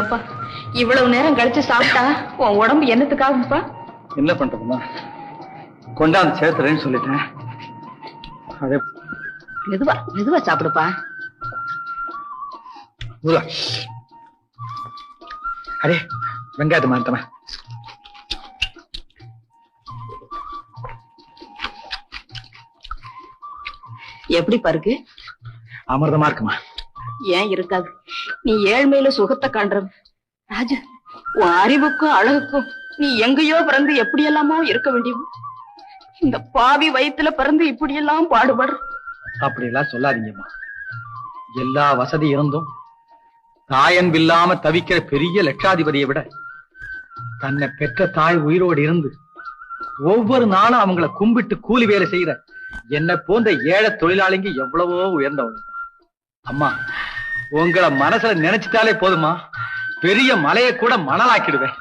ஏப்பா இவ்வளவு நேரம் கழிச்சு சாப்பிட்டா உன் உடம்பு என்னத்துக்காகும்ப்பா என்ன பண்றதுமா? கொண்டாந்து சேர்த்துறேன்னு சொல்லிட்டேன். அதே மெதுவா மெதுவா சாப்பிடுப்பா. அடே வெங்காயத்தை மாத்தமா? எப்படி பாருக்கு அமிர்தமா இருக்குமா? ஏன் இருக்காது? நீ ஏழ்மையில சுகத்தை காண்றது ராஜு உன் அறிவுக்கும் அழகுக்கும் நீ எங்கேயோ பிறந்து எப்படி எல்லாமோ இருக்க வேண்டியது இந்த பாவி வயித்துல பிறந்து இப்படி எல்லாம் பாடுபடுற அப்படி எல்லாம் சொல்லாதீங்கம்மா. எல்லா வசதி இருந்தும் தாயன் இல்லாம தவிக்கிற பெரிய லட்சாதிபதியை விட தன்னை பெற்ற தாய் உயிரோடு இருந்து ஒவ்வொரு நாளும் அவங்கள கும்பிட்டு கூலி வேலை செய்யற என்ன போன்ற ஏழை தொழிலாளிங்க எவ்வளவோ உயர்ந்தவங்க. அம்மா உங்களை மனசுல நினைச்சிட்டாலே போதுமா? பெரிய மலையை கூட மணலாக்கிடுவேன்.